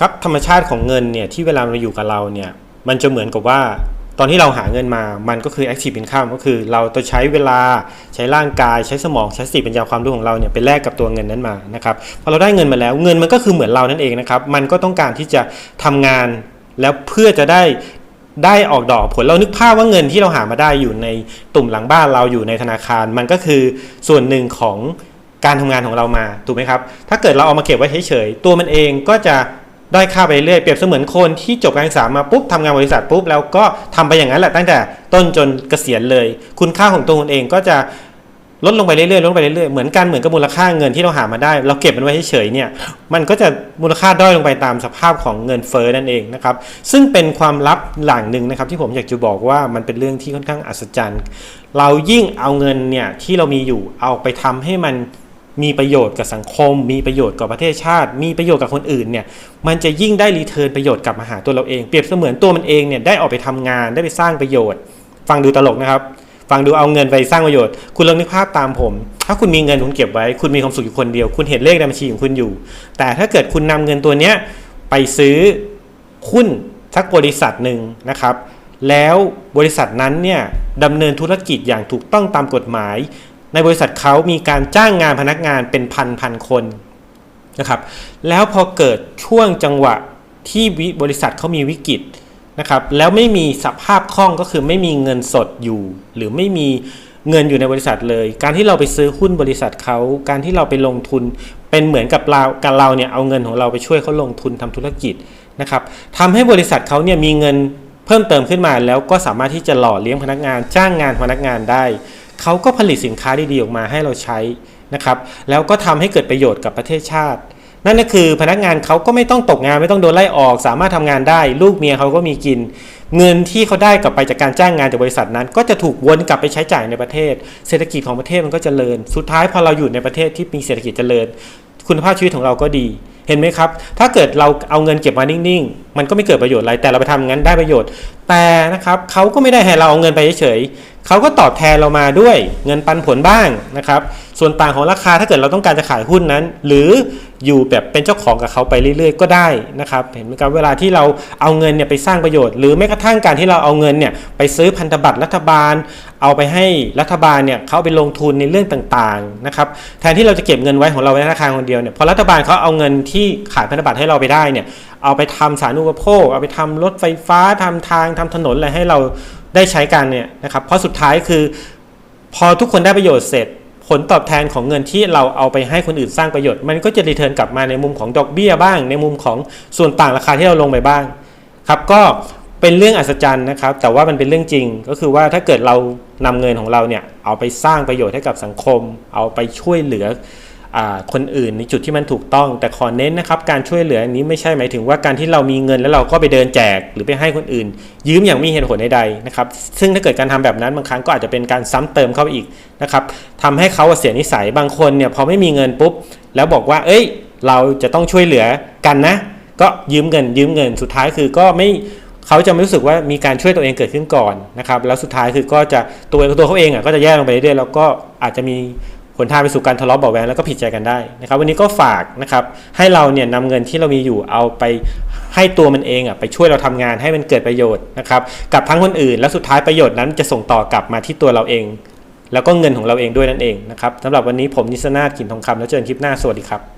ครับธรรมชาติของเงินเนี่ยที่เวลามันอยู่กับเราเนี่ยมันจะเหมือนกับว่า ตอนที่เราหาเงินมา มันก็คือ active income ก็คือเราต้องใช้เวลาใช้ร่างกายใช้สมองใช้สติปัญญาความรู้ของเราเนี่ยไปแลกกับตัวเงินนั้นมานะครับพอเราได้เงินมาแล้วเงินมันก็คือเหมือนเรานั่นเองนะครับมันก็ต้องการที่จะทำงานแล้วเพื่อจะได้ได้ออกดอกผลเรานึกภาพว่าเงินที่เราหามาได้อยู่ในตุ่มหลังบ้านเราอยู่ในธนาคาร มันก็คือส่วนหนึ่งของการทำงานของเรามาถูกไหมครับถ้าเกิดเราเอามาเก็บไว้เฉยๆตัวมันเองก็จะ ด้อยค่าไปเรื่อยเปรียบเสมือนคนที่จบการศึกษามาปุ๊บทำงานบริษัทปุ๊บแล้วก็ทำไปอย่างนั้นแหละตั้งแต่ต้นจนเกษียณเลย คุณค่าของตัวคุณเองก็จะลดลงไปเรื่อยๆลดไปเรื่อยๆเหมือนกันเหมือนกับมูลค่าเงินที่เราหามาได้ เราเก็บมันไว้เฉยๆเนี่ยมันก็จะมูลค่าด้อยลงไปตามสภาพของเงินเฟ้อนั่นเองนะครับซึ่งเป็นความลับหลังหนึ่งนะครับที่ผมอยากจะบอกว่ามันเป็นเรื่องที่ค่อนข้างอัศจรรย์ เรายิ่งเอาเงินเนี่ยที่เรามีอยู่เอาไปทำให้มัน มีประโยชน์กับสังคม มีประโยชน์กับประเทศชาติ มีประโยชน์กับคนอื่นเนี่ยมันจะยิ่งได้รีเทิร์นประโยชน์กลับมาหาตัวเราเองเปรียบเสมือนตัวมันเองเนี่ยได้ออกไปทำงานได้ไปสร้างประโยชน์ ฟังดูตลกนะครับ ฟังดูเอาเงินไปสร้างประโยชน์ คุณลองนึกภาพตามผม ถ้าคุณมีเงินคุณเก็บไว้ คุณมีความสุขอยู่คนเดียว คุณเห็นเลขในบัญชีของคุณอยู่ แต่ถ้าเกิดคุณนำเงินตัวเนี้ยไปซื้อหุ้นสักบริษัทหนึ่งนะครับแล้วบริษัทนั้นเนี่ยดำเนินธุรกิจอย่างถูกต้องตามกฎหมาย ในบริษัทเขามีการจ้างงานพนักงานเป็นพันพันคนนะครับ แล้วพอเกิดช่วงจังหวะที่วิบริษัทเขามีวิกฤตนะครับ แล้วไม่มีสภาพคล่องก็คือไม่มีเงินสดอยู่ หรือไม่มีเงินอยู่ในบริษัทเลย การที่เราไปซื้อหุ้นบริษัทเขาการที่เราไปลงทุนเป็นเหมือนกับเราการเราเนี่ยเอาเงินของเราไปช่วยเขาลงทุนทำธุรกิจนะครับทำให้บริษัทเขาเนี่ยมีเงินเพิ่มเติมขึ้นมาแล้วก็สามารถที่จะหล่อเลี้ยงพนักงานจ้างงานพนักงานได้ เขาก็ผลิตสินค้าดีๆออกมาให้เราใช้นะครับแล้วก็ทำให้เกิดประโยชน์กับประเทศชาติ นั่นก็คือพนักงานเขาก็ไม่ต้องตกงานไม่ต้องโดนไล่ออก สามารถทำงานได้ ลูกเมียเขาก็มีกิน เงินที่เขาได้กลับไปจากการจ้างงานจากบริษัทนั้น ก็จะถูกวนกลับไปใช้จ่ายในประเทศ เศรษฐกิจของประเทศมันก็จเจริญ สุดท้ายพอเราอยู่ในประเทศที่มีเศรษฐกิจเจริญ คุณภาพชีวิตของเราก็ดีเห็นไหมครับ ถ้าเกิดเราเอาเงินเก็บมานิ่งๆ มันก็ไม่เกิดประโยชน์อะไร แต่เราไปทำงั้นได้ประโยชน์ แต่นะครับเขาก็ไม่ได้ให้เราเอาเงินไปเฉย เขาก็ตอบแทนเรามาด้วยเงินปันผลบ้างนะครับ ส่วนต่างของราคาถ้าเกิดเราต้องการจะขายหุ้นนั้น หรืออยู่แบบเป็นเจ้าของกับเขาไปเรื่อยๆ ก็ได้นะครับ เห็นไหมครับเวลาที่เราเอาเงินเนี่ยไปสร้างประโยชน์ หรือแม้กระทั่งการที่เราเอาเงินเนี่ยไปซื้อพันธบัตรรัฐบาล เอาไปให้รัฐบาลเนี่ยเขาไปลงทุนในเรื่องต่างๆนะครับ แทนที่เราจะเก็บเงินไว้ของเราไว้ธนาคารคนเดียวเนี่ยพอรัฐบาลเขาเอาเงินที่ขายพันธบัตรให้เราไปได้เนี่ยเอาไปทำสาธารณูปโภค เอาไปทำรถไฟฟ้าทำทางทำถนนอะไรให้เรา ได้ใช้กันเนี่ยนะครับเพราะสุดท้ายคือ พอทุกคนได้ประโยชน์เสร็จ ผลตอบแทนของเงินที่เราเอาไปให้คนอื่นสร้างประโยชน์ มันก็จะรีเทิร์นกลับมาในมุมของดอกเบี้ยบ้าง ในมุมของส่วนต่างราคาที่เราลงไปบ้างครับก็เป็นเรื่องอัศจรรย์นะครับ แต่ว่ามันเป็นเรื่องจริงก็คือว่าถ้าเกิดเรานำเงินของเราเนี่ยเอาไปสร้างประโยชน์ให้กับสังคม เอาไปช่วยเหลือ คนอื่นในจุดที่มันถูกต้อง แต่ขอเน้นนะครับการช่วยเหลืออันนี้ไม่ใช่หมายถึงว่าการที่เรามีเงินแล้วเราก็ไปเดินแจกหรือไปให้คนอื่น ยืมอย่างมีเหตุผลใดๆนะครับซึ่งถ้าเกิดการทำแบบนั้นบางครั้งก็อาจจะเป็นการซ้ำเติมเข้าไปอีกนะครับทำให้เขาเสียนิสัยบางคนเนี่ยพอไม่มีเงินปุ๊บ แล้วบอกว่า เอ้ย เราจะต้องช่วยเหลือกันนะ ก็ยืมเงิน ยืมเงินสุดท้ายคือก็ไม่เขาจะไม่รู้สึกว่ามีการช่วยตัวเองเกิดขึ้นก่อนนะครับแล้วสุดท้ายคือก็จะตัวตัวเขาเองอะก็จะแย่ลงไปเรื่อยๆแล้วก็อาจจะมี ผลทางไปสู่การทะเลาะเบาะแวงแล้วก็ผิดใจกันได้นะครับวันนี้ก็ฝากนะครับให้เราเนี่ยนำเงินที่เรามีอยู่เอาไปให้ตัวมันเองอะไปช่วยเราทำงานให้มันเกิดประโยชน์นะครับกับทั้งคนอื่น แล้วสุดท้ายประโยชน์นั้นจะส่งต่อกลับมาที่ตัวเราเอง แล้วก็เงินของเราเองด้วยนั่นเองนะครับสำหรับวันนี้ผมนิสนาถกินทองคำแล้วเจอกันคลิปหน้าสวัสดีครับ